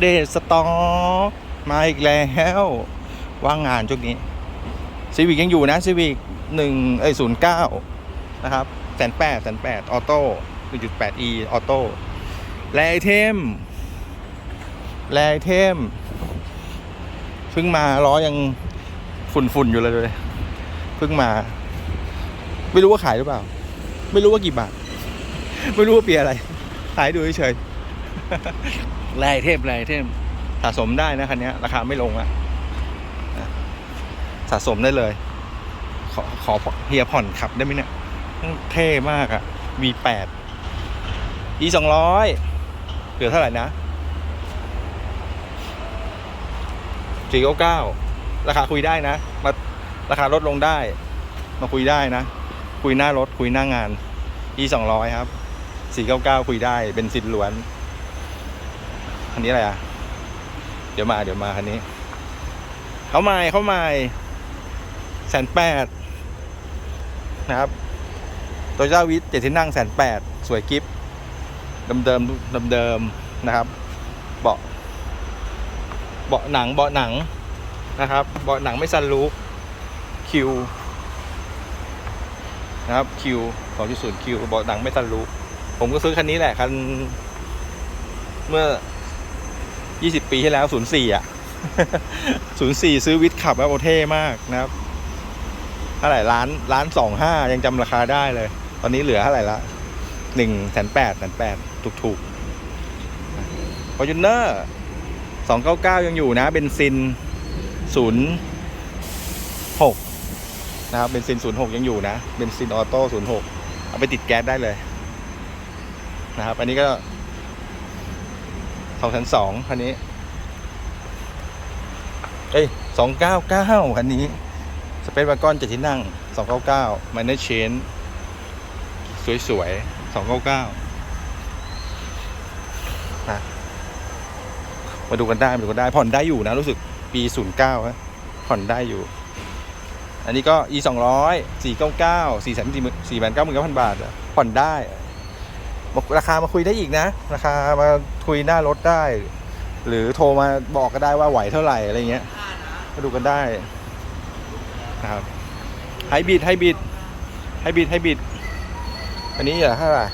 เดตสต็อมาอีกแล้วว่างงานช่วงนี้ซีวิกยังอยู่นะซีวิกหนึ่งเอ้ยศูนย์เก้านะครับแสนแปดแสนแปดออโต้หนึ่งจุดแปดอีออโต้แลไอเทมแลไอเทมเพิ่งมาล้อยังฝุ่นๆอยู่เลยเพิ่งมา ไม่รู้ว่าขายหรือเปล่า ไม่รู้ว่ากี่บาท ไม่รู้ว่าเปียอะไรขายดูเฉย แร่เทพแร่เทพสะสมได้นะคันนี้ราคาไม่ลงอะสะสมได้เลย ขอขอเฮียผ่อนขับได้ไหมเนี่ยเท่มากอะ V8 E สองร้อยเหลือเท่าไหร่นะสี่เก้าเก้าราคาคุยได้นะ มาราคาลดลงได้ มาคุยได้นะ คุยหน้ารถ คุยหน้างาน E สองร้อยครับสี่เก้าเก้าคุยได้ เป็นสินล้วน นนี้อะไรอะ เดี๋ยวมาเดี๋ยวมาคันนี้ เขาใหม่เขาใหม่แสนแปดนะครับโตโยต้าวิทเจ็ดที่นั่งแสนแปดสวยกิฟเดิมเดิมเดิมเดิมๆนะครับ เบาะเบาะหนังเบาะหนังนะครับ เบาะหนังไม่ซันรูฟคิวนะครับคิว2.0คิวเบาะหนังไม่ซันรูฟผมก็ซื้อคันนี้แหละคันเมื่อ 20ปีที่แล้ว04อะ04ซื้อวิทขับแล้วโอเท่มากนะครับเท่าไหร่ล้านล้านสองห้ายังจำราคาได้เลย ตอนนี้เหลือเท่าไหร่ละหนึ่งแสนแปดแสนแปดถูกถูกฟอร์จูเนอร์สองเก้าเก้ายังอยู่นะเบนซินศูนย์หกนะครับเบนซินศูนย์หกยังอยู่นะเบนซินออโต้ศูนย์หกเอาไปติดแก๊สได้เลยนะครับ อันนี้ก็ สองพันสองคันนี้ เอ้ยสองเก้าเก้าคันนี้ สเปซวากอนเจ็ดที่นั่งสองเก้าเก้ามันเนอร์เชนสวยๆสองเก้าเก้านะมาดูกันได้มาดูกันได้ ผ่อนได้อยู่นะ รู้สึกปีศูนย์เก้าผ่อนได้อยู่ อันนี้ก็ e สองร้อยสี่เก้าเก้าสี่แสนสี่สี่แสนเก้าหมื่นเก้าพันบาทอะผ่อนได้ ราคามาคุยได้อีกนะ ราคามาคุยหน้ารถได้ หรือโทรมาบอกก็ได้ว่าไหวเท่าไหร่อะไรเงี้ยมาดูกันได้นะครับไฮบิดไฮบิดไฮบิดไฮบิดอันนี้เหลือเท่าไหร่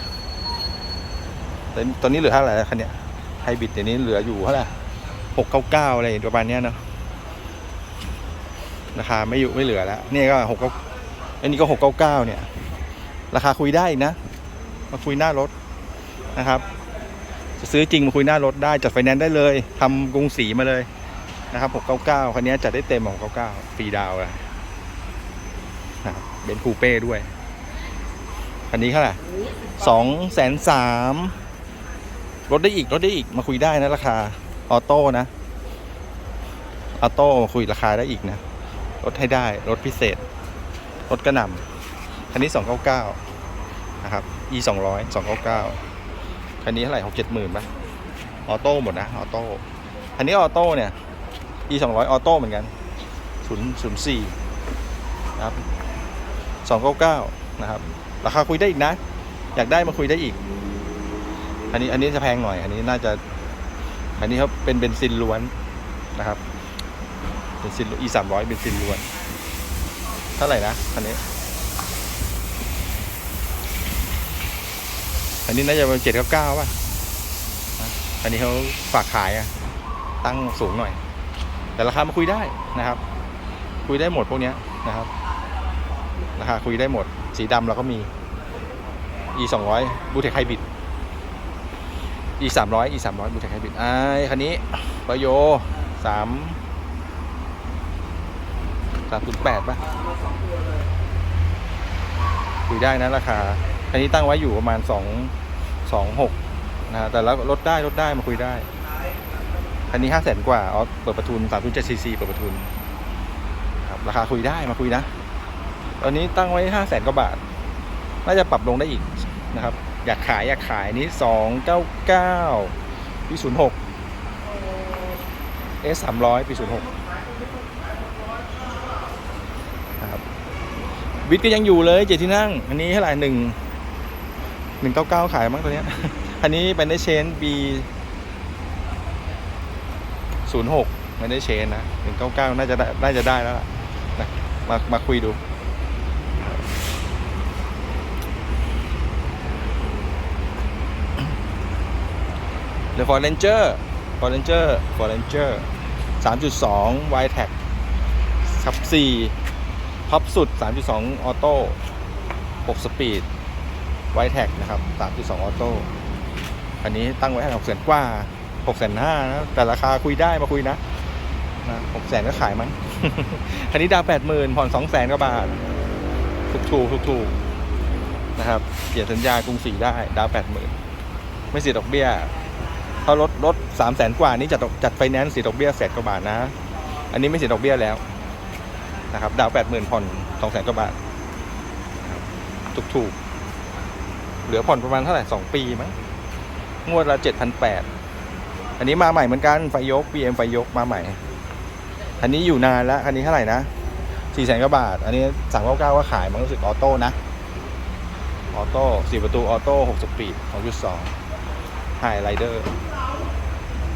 ตอนนี้เหลือเท่าไหร่คันเนี้ยไฮบิดเดี๋ยวนี้เหลืออยู่เท่าไหร่หกเก้าเก้าอะไรประมาณเนี้ยเนาะราคาไม่อยู่ไม่เหลือแล้วนี่ก็หกเก้าอันนี้ก็หกเก้าเก้าเนี่ย ราคาคุยได้นะ มาคุยหน้ารถ นะครับ จะซื้อจริงมาคุยหน้ารถได้จัดไฟแนนซ์ได้เลยทำกรุงศรีมาเลยนะครับ699คันนี้จัดได้เต็มของ699ฟรีดาวเลยนะครับเบนคูเป้ด้วยคันนี้เท่าไหร่สองแสนสามลดได้อีกลดได้อีกมาคุยได้นะราคาออโต้นะออโต้มาคุยราคาได้อีกนะลดให้ได้ลดพิเศษลดกระหน่ำคันนี้299นะครับ e 200 299 คันนี้เท่าไหร่หกเจ็ดหมื่นปะออโต้หมดนะออโต้อันนี้ออโต้เนี่ย e สองร้อยออโต้เหมือนกันศูนย์ศูนย์สี่นะครับสองเก้าเก้านะครับ ราคาคุยได้อีกนะ อยากได้มาคุยได้อีก อันนี้อันนี้จะแพงหน่อย อันนี้น่าจะ อันนี้เขาเป็นเบนซินล้วนนะครับเบนซิน e สามร้อยเบนซินล้วน เท่าไหร่นะคันนี้ อันนี้น่าจะเป็นเจ็ดเก้าเก้าป่ะอันนี้เขาฝากขายอะตั้งสูงหน่อย แต่ราคามาคุยได้นะครับ คุยได้หมดพวกเนี้ยนะครับ ราคาคุยได้หมด สีดำเราก็มี e สองร้อยบูเทคไฮบริด e สามร้อย e สามร้อยบูเทคไฮบริดไอ้คันนี้ปโยสามสามศูนย์แปดป่ะคุยได้นะราคา อันนี้ตั้งไว้อยู่ประมาณสองสองหกนะฮะแต่แล้วลดได้ลดได้มาคุยได้อันนี้ห้าแสนกว่าอ๋อเปิดประทุนสามศูนเจ็ดซีซีเปิดประทุนครับราคาคุยได้มาคุยนะ ตอนนี้ตั้งไว้ห้าแสนกว่าบาท น่าจะปรับลงได้อีกนะครับ อยากขายอยากขายนี้สองเก้าเก้าปีศูนย์หกเอสสามร้อยปีศูนย์หกครับวิทย์ก็ยังอยู่เลยเจ็ดที่นั่ง อันนี้เท่าไหร่หนึ่ง หนึ่งเก้าเก้าขายมั้งตัวเนี้ย อันนี้เป็นได้เชนบีศูนย์หกไม่ได้เชนนะหนึ่งเก้าเก้าน่าจะได้น่าจะได้แล้วล่ะนะมามาคุยดู เดอะฟอร์เรนเจอร์ฟอร์เรนเจอร์ฟอร์เรนเจอร์สามจุดสองไวแท็กขับสี่ท็อปสุด 3.2 ออโต้6สปีด ไวแท็กนะครับ3.2ออโต้อันนี้ตั้งไว้ให้6แสนกว่า6แสนห้านะแต่ราคาคุยได้มาคุยนะนะ6แสนก็ขายมั้งคันนี้ดาว8 0,000ผ่อน2แสนกว่าบาทถูกถูกถูกถูกนะครับเปลี่ยนสัญญากรุงศรีได้ดาว8 0,000ไม่เสียดอกเบี้ยถ้ารถรถสามแสนกว่านี้จัดจัดไฟแนนซ์เสียดอกเบี้ยแสนกว่าบาทนะ อันนี้ไม่เสียดอกเบี้ยแล้วนะครับ ดาวแปดหมื่นผ่อนสองแสนกว่าบาทถูกถูก เหลือผ่อนประมาณเท่าไหร่สองปีมั้งงวดละเจ็ดพันแปดอันนี้มาใหม่เหมือนกันไฟยก BM ไฟยกมาใหม่ อันนี้อยู่นานแล้ว อันนี้เท่าไหร่นะสี่แสนกว่าบาท อันนี้สามเก้าเก้าก็ขายมันรู้สึกออโต้นะ ออโต้สี่ประตูออโต้หกสปีดสองจุดสองไฮไรเดอร์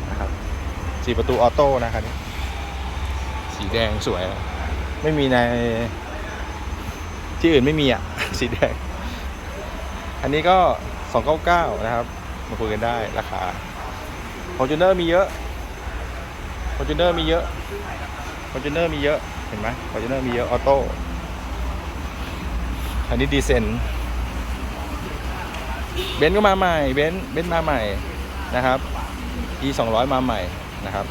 นะครับสี่ประตูออโต้นะครับนี่สีแดงสวย ไม่มีในที่อื่นไม่มีอะ สีแดง อันนี้ก็สองเก้าเก้านะครับ มาคุยกันได้ราคา f o r t u n e r มีเยอะ f o r t u n e r มีเยอะ f o r t u n e r มีเยอะ เห็นไหม f o r t u n e r มีเยอะ ออโต้ อันนี้ดีเซนเบนซ์ก็มาใหม่ เบนซ์ เบนซ์มาใหม่นะครับ e 2 0 0 มาใหม่นะครับ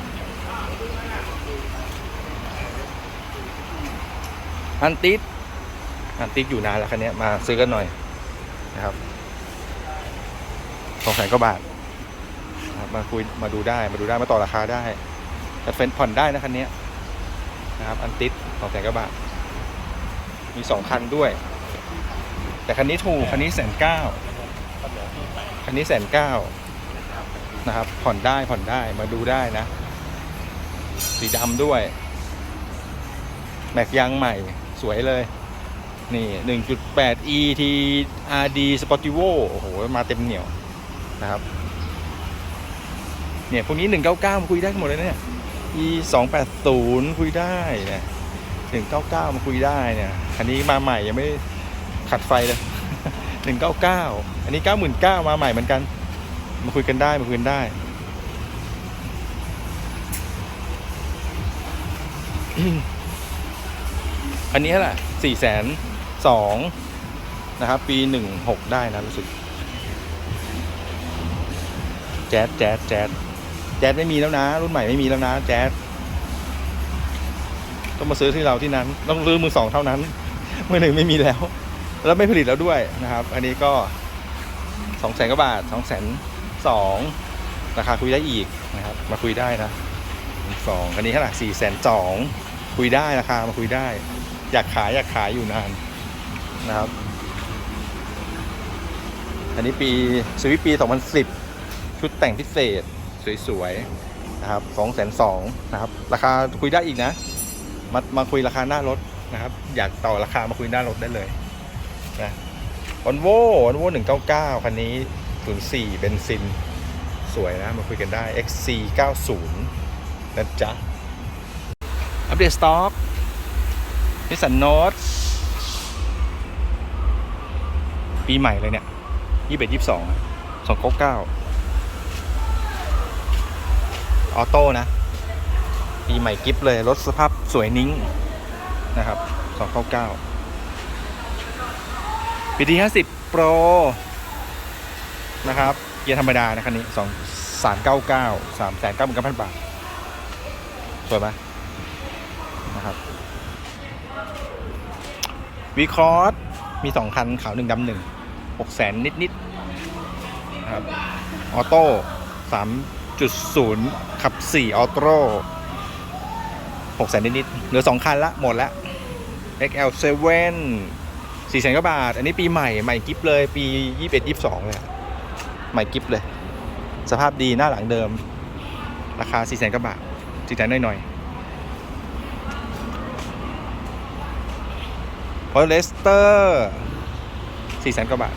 อันติดอันติดอยู่นานแล้วคันนี้มาซื้อกันหน่อย นะครับสองแสนกว่าบาทมาคุยมาดูได้มาดูได้มาต่อราคาได้แต่เฟ้นผ่อนได้นะคันนี้นะครับ อันติดสองแสนกว่าบาท มีสองคันด้วย แต่คันนี้ถูกคันนี้แสนเก้าคันนี้แสนเก้านะครับ ผ่อนได้ผ่อนได้มาดูได้นะ สีดำด้วย แม็กยางใหม่สวยเลย นี่ 1.8 e t rd sportivo โอ้โห มาเต็มเหนียวนะครับ เนี่ย พวกนี้ 199มาคุยได้หมดเลยนะเนี่ย e 280 คุยได้เนี่ย199 มาคุยได้เนี่ย คันนี้มาใหม่ยังไม่ขัดไฟเลย 199 อันนี้ 99มาใหม่เหมือนกัน มาคุยกันได้ มาคุยกันได้อันนี้เท่าไหร่สี่แสน สองนะครับ ปีหนึ่งหกได้นะรู้สึก แจ๊ดแจ๊ดแจ๊ดแจ๊ดไม่มีแล้วนะ รุ่นใหม่ไม่มีแล้วนะ แจ๊ดต้องมาซื้อที่เราที่นั้น ต้องซื้อมือสองเท่านั้น มือหนึ่งไม่มีแล้ว แล้วไม่ผลิตแล้วด้วยนะครับ อันนี้ก็สองแสนกว่าบาทสองแสนสองราคาคุยได้อีกนะครับ มาคุยได้นะสองอันนี้เท่าไหร่สี่แสนสองคุยได้ราคามาคุยได้ อยากขายอยากขายอยู่นาน นะครับ อันนี้ปีสวิปี 2010 ชุดแต่งพิเศษ สวยๆ นะครับ2 2 0 0 0นะครับ ราคาคุยได้อีกนะ มามาคุยราคาหน้ารถนะครับ อยากต่อราคามาคุยหน้ารถได้เลยนะวอนโววอนโว199 คันนี้ 04 เบนซิน สวยนะ มาคุยกันได้ XC 90นะจ๊ะ อัปเดตสต็อกนิสสันโนต ปีใหม่เลยเนี่ยยี่สิบเอ็ดยี่สิบสองสองเก้าเก้าออโต้นะ ปีใหม่กิฟเลย รถสภาพสวยนิ้งนะครับสองเก้าเก้าปีที่ห้าสิบโปรนะครับ เกียร์ธรรมดานะคันนี้สองสามเก้าเก้าสามแสนเก้าหมื่นเก้าพันบาท สวยไหมนะครับวีคอร์สมีสองคันขาวหนึ่งดำหนึ่ง หกแสนนิดนิดๆครับออโต้สามจุดศูนย์ขับสี่ออโต้หกแสนนิดนิดๆเหลือสองคันละหมดละ XL7 สี่แสนกว่าบาท อันนี้ปีใหม่ใหม่กิฟเลย ปียี่สิบเอ็ดยี่สิบสองเลยใหม่กิฟเลย สภาพดีหน้าหลังเดิม ราคาสี่แสนกว่าบาทสี่แสนหน่อยๆพอเลสเตอร์สี่แสนกว่าบาท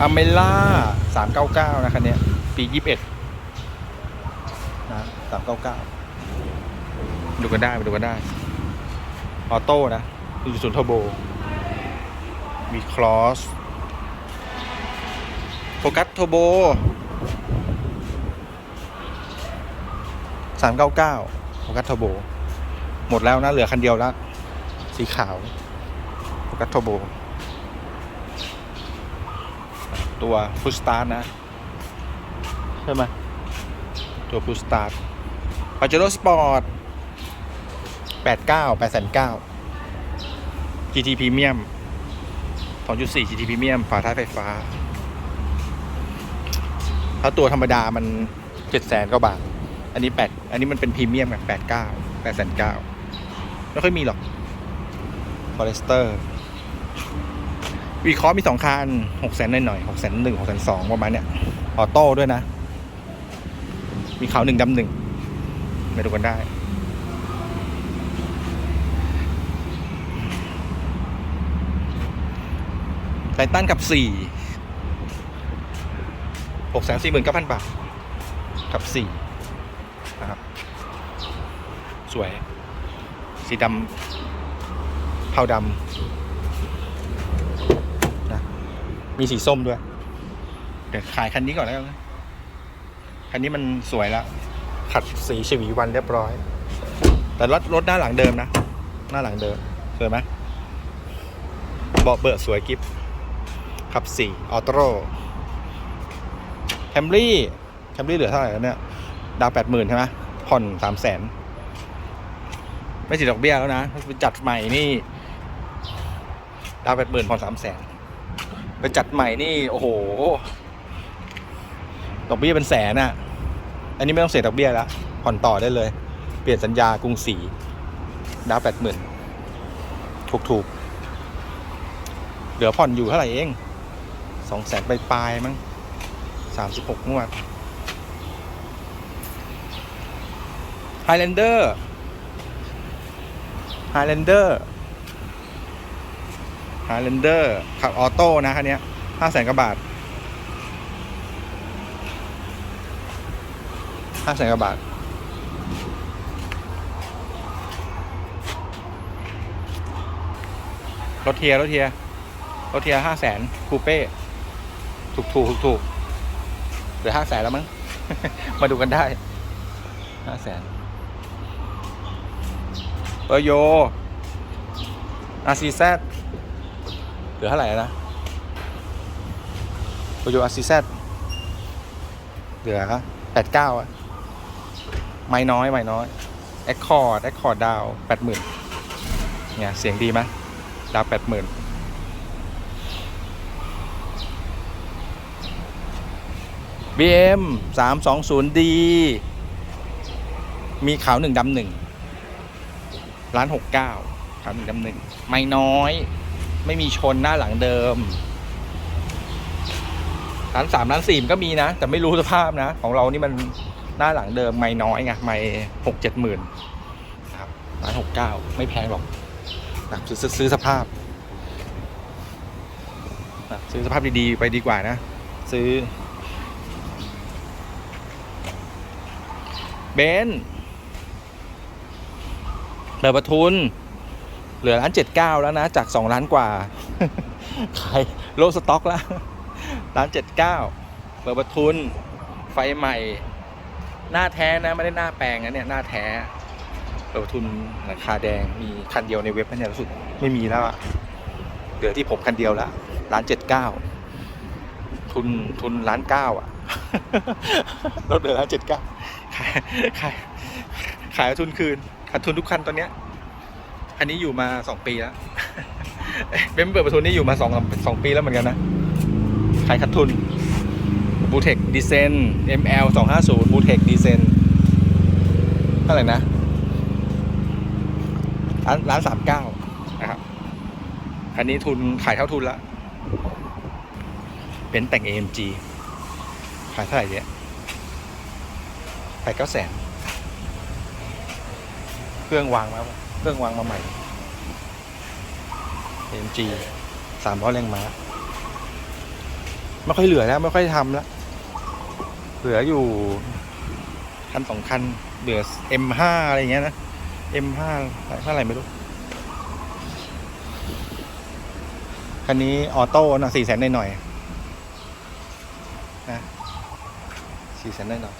อเมล่าสามเก้าเก้านะคันเนี้ยปียี่สิบเอ็ดนะสามเก้าเก้าดูกันได้ไปดูกันได้ ออโต้นะดูศูนย์เทอร์โบ มีคลอสโฟกัสโทโบสามเก้าเก้าโฟกัสโทโบ หมดแล้วนะ เหลือคันเดียวแล้ว สีขาวโฟกัสโทโบ ตัวพุสตาร์นะ ใช่ไหมตัวพุสตาร์ปาเจโร่สปอร์ตแปดเก้าแปดแสนเก้า GT Premium 2.4 GT Premium ฝาท้ายไฟฟ้า ถ้าตัวธรรมดามันเจ็ดแสนกว่าบาท อันนี้แปดอันนี้มันเป็นพรีเมียมแบบแปดเก้าแปดแสนเก้าไม่ค่อยมีหรอกฟอเรสเตอร์ วีคอมีสองคันหกแสนหน่อยหกแสนหนึ่งหกแสนสองประมาณเนี้ยออโต้ด้วยนะ มีขาวหนึ่งดำหนึ่งไปดูกันได้ ไททันกับสี่หกแสนสี่หมื่นเก้าพันบาท กับสี่นะครับ สวย สีดำเทาดำนะ มีสีส้มด้วย เดี๋ยวขายคันนี้ก่อนแล้วกันนะคันนี้มันสวยแล้ว ขัดสีฉวีวันเรียบร้อย แต่รถรถหน้าหลังเดิมนะ หน้าหลังเดิม สวยไหมเบาะเบิดสวยกิฟขับสี่ออโต้แคมรี่แคมรี่เหลือเท่าไหร่แล้วเนี่ย ดาวแปดหมื่นใช่ไหมผ่อนสามแสนไม่ติดดอกเบี้ยแล้วนะไปจัดใหม่นี่ ดาวแปดหมื่นผ่อนสามแสน ไปจัดใหม่นี่ โอ้โห ดอกเบี้ยเป็นแสนอะอันนี้ไม่ต้องเสียดอกเบี้ยแล้ว ผ่อนต่อได้เลย เปลี่ยนสัญญากรุงศรีดาวแปดหมื่นถูกถูกๆเหลือผ่อนอยู่เท่าไหร่เองสองแสนปลายๆมั้งสามสิบหกงวดไฮแลนเดอร์ไฮแลนเดอร์ ไฮแลนเดอร์ขับออโต้นะคันนี้ห้าแสนกว่าบาทห้าแสนกว่าบาท รถเทียรถเทียรถเทียห้าแสนคูเป้ ถูกถูกถูกถูกเหลือห้าแสนแล้วมั้ง มาดูกันได้ห้าแสนเปอร์โยอาซีแซ เหลือเท่าไหร่นะเปร์โยอาซีแซเหลือแปดเก้าอะไม่น้อยไม่น้อยแอคคอร์ดแอคคอร์ดดาวแปดหมื่นเนี่ยเสียงดีไหมดาวแปดหมื่น BM 320D มีขาวหนึ่งดำหนึ่งร้านหกเก้าขาวหนึ่งดำหนึ่งไม่น้อย ไม่มีชนหน้าหลังเดิมร้านสามร้านสี่ก็มีนะ แต่ไม่รู้สภาพนะ ของเรานี่มันหน้าหลังเดิมไม่น้อยไงไม่หกเจ็ดหมื่นครับร้านหกเก้าไม่แพงหรอกนะซื้อซื้อซื้อสภาพนะซื้อสภาพดีๆไปดีกว่านะ ซื้อเบนซ์เปิดประทุน เหลือร้านเจ็ดเก้าแล้วนะ จากสองล้านกว่า ขายโลสต็อกแล้วร้านเจ็ดเก้าเปิดประทุน ไฟใหม่ หน้าแท้นะ ไม่ได้หน้าแปลงนะเนี่ย หน้าแท้เปิดประทุนราคาแดง มีคันเดียวในเว็บนะเนี่ยรู้สึกไม่มีแล้วอะเหลือที่ผมคันเดียวละร้านเจ็ดเก้าทุนทุนล้านเก้าอะรถเหลือร้านเจ็ดเก้าขายขายขายทุนคืนขาดทุนทุกคันตอนเนี้ย อันนี้อยู่มาสองปีแล้วเบนเปิดประทุนนี่อยู่มาสองสองปีแล้วเหมือนกันนะ ขายขาดทุนบูเทคดีเซน ML สองห้าศูนย์บูเทคดีเซนเท่าไหร่นะร้านร้านสามเก้านะครับอันนี้ทุนขายเท่าทุนละเป็นแต่ง AMG ขายเท่าไหร่เนี่ยแปดเก้าแสน เครื่องวางมา เครื่องวางมาใหม่ AMG สามร้อยแรงม้า ไม่ค่อยเหลือแล้ว ไม่ค่อยทำแล้ว เหลืออยู่ คันสองคัน เหลือ M5 อะไรอย่างเงี้ยนะ M5 เท่าไหร่ไม่รู้ คันนี้ออโต้นะสี่แสนหน่อยๆนะสี่แสนหน่อย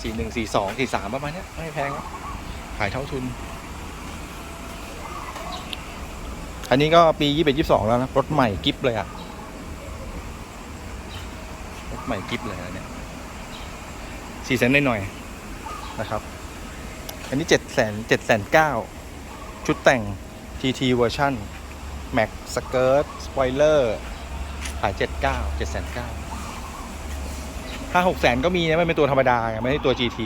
สี่หนึ่งสี่สองสี่สามประมาณเนี้ยไม่แพงครับขายเท่าทุน อันนี้ก็ปียี่สิบยี่สองแล้วนะ รถใหม่กิฟเลยอะรถใหม่กิฟเลยอันเนี่ยสี่แสนหน่อยๆนะครับ อันนี้เจ็ดแสนเจ็ดแสนเก้าชุดแต่ง TT เวอร์ชันแม็กสเกิร์ตสปอยเลอร์ขายเจ็ดเก้าเจ็ดแสนเก้าห้าหกแสนก็มีนะมันเป็นตัวธรรมดาไม่ใช่ตัว GT